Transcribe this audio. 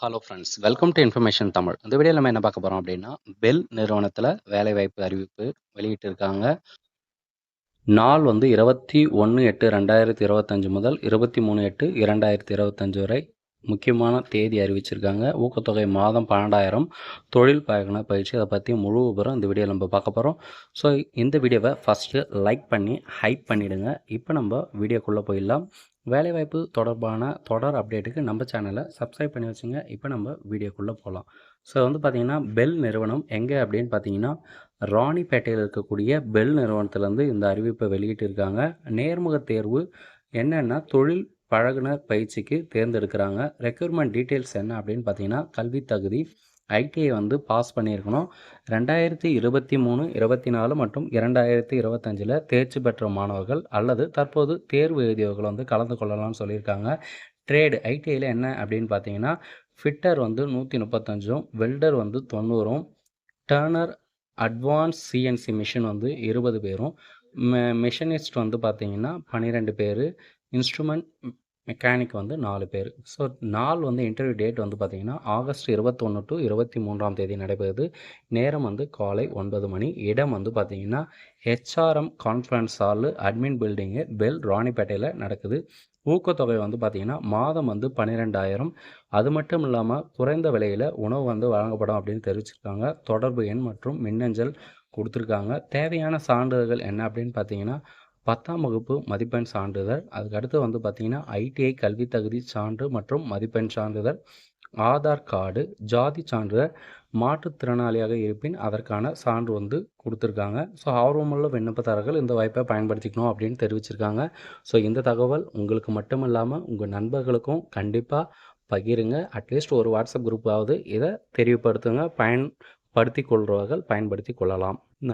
Hello friends welcome to information Tamil இந்த video நம்ம என்ன பார்க்க போகிறோம் அப்படின்னா பெல் நிறுவனத்தில் வேலைவாய்ப்பு அறிவிப்பு வெளியிட்டிருக்காங்க நாள் வந்து இருபத்தி ஒன்று எட்டு ரெண்டாயிரத்தி இருபத்தஞ்சு முதல் இருபத்தி மூணு எட்டு இரண்டாயிரத்தி இருபத்தஞ்சு வரை முக்கியமான தேதி அறிவிச்சிருக்காங்க. ஊக்கத்தொகை மாதம் பன்னெண்டாயிரம் தொழில் பயண பயிற்சி அதை பற்றி முழு விவரம் இந்த வீடியோவில் நம்ம பார்க்க போகிறோம் ஸோ இந்த வீடியோவை ஃபஸ்ட்டு லைக் பண்ணி ஹைப் பண்ணிவிடுங்க இப்போ நம்ம வீடியோக்குள்ளே போயிடலாம். வேலைவாய்ப்பு தொடர்பான தொடர் அப்டேட்டுக்கு நம்ம சேனலை சப்ஸ்கிரைப் பண்ணி வச்சுங்க. இப்போ நம்ம வீடியோக்குள்ளே போகலாம் ஸோ வந்து பார்த்திங்கன்னா பெல் நிறுவனம் எங்கே அப்படின்னு பார்த்தீங்கன்னா ராணிப்பேட்டையில் இருக்கக்கூடிய பெல் நிறுவனத்துலேருந்து இந்த அறிவிப்பை வெளியிட்டிருக்காங்க நேர்முக தேர்வு என்னென்னா தொழில் பழகுனர் பயிற்சிக்கு தேர்ந்தெடுக்கிறாங்க. ரெக்யூர்மெண்ட் டீட்டெயில்ஸ் என்ன அப்படின்னு பார்த்தீங்கன்னா கல்வி தகுதி ஐடிஐ வந்து பாஸ் பண்ணியிருக்கணும். ரெண்டாயிரத்தி இருபத்தி மூணு இருபத்தி நாலு மற்றும் இரண்டாயிரத்தி இருபத்தஞ்சில் தேர்ச்சி பெற்ற மாணவர்கள் அல்லது தற்போது தேர்வு எழுதியவர்கள் வந்து கலந்து கொள்ளலாம்னு சொல்லியிருக்காங்க. ட்ரேடு ஐடிஐயில் என்ன அப்படின்னு பார்த்தீங்கன்னா ஃபிட்டர் வந்து நூற்றி முப்பத்தஞ்சும் வெல்டர் வந்து தொண்ணூறும் டேர்னர் அட்வான்ஸ் சிஎன்சி மிஷின் வந்து இருபது பேரும் மெ மிஷனிஸ்ட் வந்து பார்த்தீங்கன்னா பன்னிரெண்டு பேர் இன்ஸ்ட்ருமெண்ட் மெக்கானிக் வந்து நாலு பேர். ஸோ நாள் வந்து இன்டர்வியூ டேட் வந்து பார்த்திங்கன்னா ஆகஸ்ட் இருபத்தொன்று டு இருபத்தி மூன்றாம் தேதி நடைபெறுது. நேரம் வந்து காலை ஒன்பது மணி. இடம் வந்து பார்த்திங்கன்னா HRM conference hall admin building bell ராணிப்பேட்டையில் நடக்குது. ஊக்கத்தொகை வந்து பார்த்திங்கன்னா மாதம் வந்து பன்னிரெண்டாயிரம். அது மட்டும் இல்லாமல் குறைந்த விலையில் உணவு வந்து வழங்கப்படும் அப்படின்னு தெரிவிச்சிருக்காங்க. தொடர்பு எண் மற்றும் மின்னஞ்சல் கொடுத்துருக்காங்க. தேவையான சான்றிதழ்கள் என்ன அப்படின்னு பார்த்தீங்கன்னா பத்தாம் வகுப்பு மதிப்பெண் சான்றிதழ். அதுக்கடுத்து வந்து பார்த்திங்கன்னா ஐடிஐ கல்வி தகுதி சான்று மற்றும் மதிப்பெண் சான்றிதழ். ஆதார் கார்டு ஜாதி சான்றிதழ் மாற்றுத்திறனாளியாக இருப்பின் அதற்கான சான்று வந்து கொடுத்துருக்காங்க. ஸோ ஆர்வமுள்ள விண்ணப்பதாரர்கள் இந்த வாய்ப்பை பயன்படுத்திக்கணும் அப்படின்னு தெரிவிச்சிருக்காங்க. ஸோ இந்த தகவல் உங்களுக்கு மட்டும் இல்லாமல் உங்கள் நண்பர்களுக்கும் கண்டிப்பாக பகிருங்க. அட்லீஸ்ட் ஒரு வாட்ஸ்அப் குரூப்பாவது இதை தெரியப்படுத்துங்க. பயன்படுத்தி கொள்கிறவர்கள் பயன்படுத்தி கொள்ளலாம்.